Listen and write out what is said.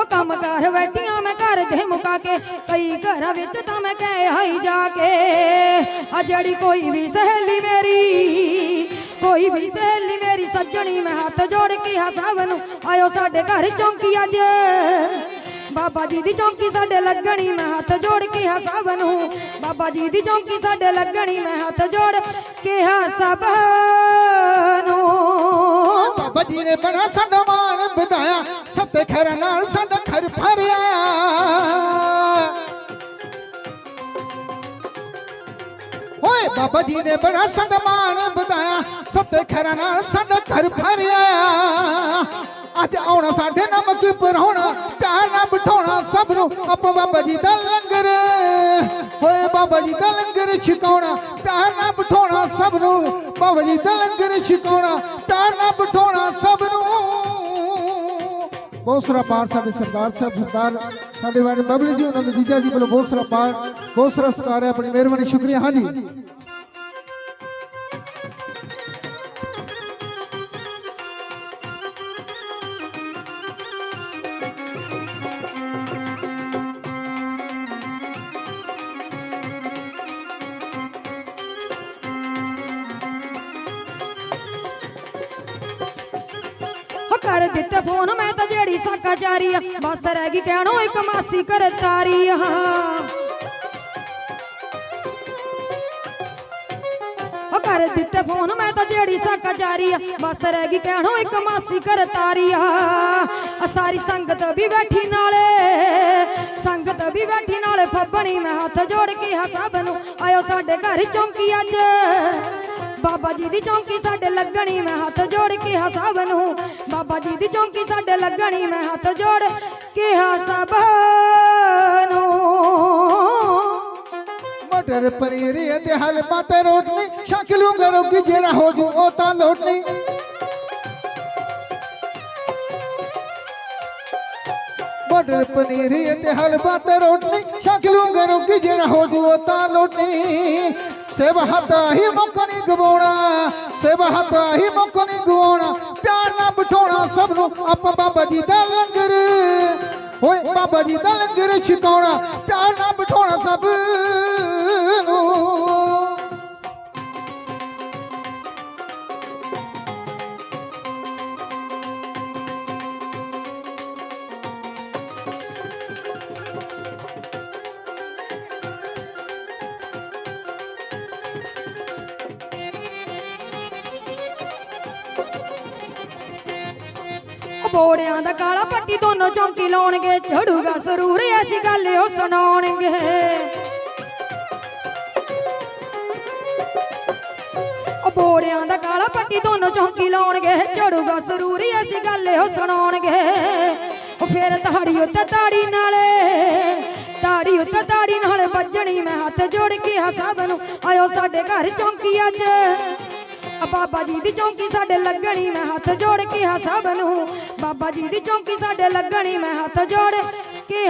ਹੋ ਕੰਮ ਕਰ ਬੈਠੀਆਂ ਮੈਂ ਘਰ ਦੇ ਮੁਕਾ ਕੇ, ਕਈ ਘਰਾਂ ਵਿੱਚ ਤਾਂ ਮੈਂ ਕਹਿ ਆਈ ਜਾ ਕੇ। ਆ ਜਿਹੜੀ ਕੋਈ ਵੀ ਸਹੇਲੀ ਮੇਰੀ, ਕੋਈ ਵੀ ਸਹੇਲੀ ਮੇਰੀ ਸੱਜਣੀ, ਮੈਂ ਹੱਥ ਜੋੜ ਕੇ ਆ ਸਭ ਨੂੰ, ਆਇਓ ਸਾਡੇ ਘਰ ਚੌਂਕੀ ਅੱਜ। ਬਾਬਾ ਜੀ ਦੀ ਚੌਂਕੀ ਸਾਡੇ ਲੱਗਣੀ, ਮੈਂ ਹੱਥ ਜੋੜ ਕੇ ਆ ਸਭ ਨੂੰ। ਬਾਬਾ ਜੀ ਦੀ ਚੌਂਕੀ ਸਾਡੇ ਲੱਗਣੀ, ਮੈਂ ਹੱਥ ਜੋੜ ਕੇ ਆ ਸਭ ਨੂੰ। ਬਾਬਾ ਜੀ ਨੇ ਬੜਾ ਸਾਡਾ ਸੱਤੇ ਖੈਰਾਂ ਨਾਲ ਸਾਡਾ ਘਰ ਫਰਿਆ ਓਏ ਬਾਬਾ ਜੀ ਨੇ ਬੜਾ ਸਾਡਾ ਮਾਣ ਵਧਾਇਆ, ਸੱਤੇ ਖੈਰਾਂ ਨਾਲ ਸਾਡਾ ਘਰ ਫਰਿਆ ਅੱਜ ਆਉਣਾ ਸਾਡੇ ਨਮਕ ਪਰੋਣਾ, ਪਿਆਰ ਨਾਲ ਬਿਠਾਉਣਾ ਸਭ ਨੂੰ ਆਪਾਂ ਬਾਬਾ ਜੀ ਦਾ ਲੰਗਰ। ਹੋਏ ਬਾਬਾ ਜੀ ਦਾ ਲੰਗਰ ਛਕਾਉਣਾ, ਪਿਆਰ ਨਾਲ ਬਿਠਾਉਣਾ ਸਭ ਨੂੰ ਬਾਬਾ ਜੀ ਦਾ ਲੰਗਰ ਛਕਾਉਣਾ, ਪਿਆਰ ਨਾਲ ਬਿਠਾਉਣਾ ਸਭ ਬਹੁਤ ਸਾਰਾ ਪਾਰ ਸਾਡੇ ਸਰਦਾਰ ਸਾਹਿਬ ਸਰਦਾਰ, ਸਾਡੇ ਵਾਲੇ ਬਬਲੀ ਜੀ, ਉਹਨਾਂ ਦੇ ਜੀਜਾ ਜੀ ਵੱਲੋਂ ਬਹੁਤ ਸਾਰਾ ਪਾਰ ਬਹੁਤ ਸਾਰਾ ਸਤਿਕਾਰ ਹੈ, ਆਪਣੀ ਮਿਹਰਬਾਨੀ, ਸ਼ੁਕਰੀਆ। ਹਾਂਜੀ। ਹੋ ਕਰ ਦਿੱਤੇ ਫੋਨ, ਮੈਂ ਤਾਂ ਜਿਹੜੀ ਸਾਕਾਚਾਰੀ ਆ। ਬਸ ਰਹਿ ਗਈ ਕਹਿਣੋ ਇੱਕ ਮਾਸੀ ਕਰ ਤਾਰੀ ਆ। ਹੋ ਕਰ ਦਿੱਤੇ ਫੋਨ, ਮੈਂ ਤਾਂ ਜਿਹੜੀ ਸਾਕਾਚਾਰੀ ਆ। ਬਸ ਰਹਿ ਗਈ ਕਹਿਣੋ ਇੱਕ ਮਾਸੀ ਕਰ ਆ ਸਾਰੀ ਸੰਗਤ ਵੀ ਬੈਠੀ ਨਾਲੇ, ਸੰਗਤ ਵੀ ਬੈਠੀ ਨਾਲੇ। ਫੱਬਣੀ ਮੈਂ ਹੱਥ ਜੋੜ ਕੇ ਆ ਸਭ ਨੂੰ। ਆਇਓ ਸਾਡੇ ਘਰ ਚੌਂਕੀ ਅੱਜ। ਬਾਬਾ ਜੀ ਦੀ ਚੌਂਕੀ ਸਾਡੇ ਲੱਗਣੀ, ਮੈਂ ਹੱਥ ਜੋੜ ਕੇ ਹਾ ਨੂੰ। ਬਾਬਾ ਜੀ ਦੀ ਚੌਂਕੀ ਸਾਡੇ ਲੱਗਣੀ, ਮੈਂ ਹੱਥ ਜੋੜ ਕੇ ਹਾ ਸਭ ਨੂੰ। ਮਟਰ ਪਨੀਰ ਤੇ ਹਲਵਾ ਤੇ ਰੋਟਨੀ, ਛਕ ਲੂੰਗਾ ਰੋਗੀ, ਜਿਹੜਾ ਹੋ ਜੂ ਉਹ ਤਾਂ ਲੋਟਨੀ। ਮਟਰ ਪਨੀਰ ਤੇ ਹਲਵਾ ਤੇ ਰੋਟਨੀ, ਛਕ ਲੂੰਗਾ ਰੋਗੀ, ਜਿਹੜਾ ਹੋ ਜੂ ਉਹ ਤਾਂ ਲੋਟਨੀ। ਸੇਵਾ ਹੱਥ ਹੀ ਮੁੱਕ ਨਹੀਂ ਗਵਾਉਣਾ, ਸੇਵਾ ਹੱਥ ਹੀ ਮੁੱਕ ਨਹੀਂ ਗਵਾਉਣਾ। ਪਿਆਰ ਨਾਲ ਬਿਠਾਉਣਾ ਸਭ ਨੂੰ, ਆਪਾਂ ਬਾਬਾ ਜੀ ਦਾ ਲੰਗਰ। ਓਏ ਬਾਬਾ ਜੀ ਦਾ ਲੰਗਰ ਛਕਾਉਣਾ, ਪਿਆਰ ਨਾਲ ਬਿਠਾਉਣਾ ਸਭ। ਬੋੜਿਆਂ ਦਾ ਕਾਲਾ ਪੱਟੀ ਦੋਨੋਂ ਚੌਂਕੀ ਲਾਉਣਗੇ। ਝੜੂਗਾ ਸਰੂਰ ਐਸੀ ਗੱਲ ਉਹ ਸੁਣਾਉਣਗੇ। ਬੋੜਿਆਂ ਦਾ ਕਾਲਾ ਪੱਟੀ ਦੋਨੋਂ ਚੌਂਕੀ ਲਾਉਣਗੇ। ਝੜੂਗਾ ਸਰੂਰ ਐਸੀ ਗੱਲ ਉਹ ਸੁਣਾਉਣਗੇ। ਉਹ ਫੇਰ ਤਾੜੀ ਉੱਤੇ ਤਾੜੀ ਨਾਲੇ, ਤਾੜੀ ਉੱਤੇ ਤਾੜੀ ਨਾਲ ਵੱਜਣੀ ਮੈਂ ਹੱਥ ਜੋੜ ਕੇ ਆ ਸਭ ਨੂੰ। ਆਇਓ ਸਾਡੇ ਘਰ ਚੌਂਕੀ ਅੱਜ। ਬਾਬਾ ਜੀ ਦੀ ਚੌਂਕੀ ਸਾਡੇ ਲੱਗਣੀ, ਮੈਂ ਹੱਥ ਜੋੜ ਕੇ ਆ ਸਭ ਨੂੰ। ਬਾਬਾ ਜੀ ਦੀ ਚੌਂਕੀ ਸਾਡੇ ਲੱਗਣੀ, ਮੈਂ ਹੱਥ ਜੋੜ ਕੇ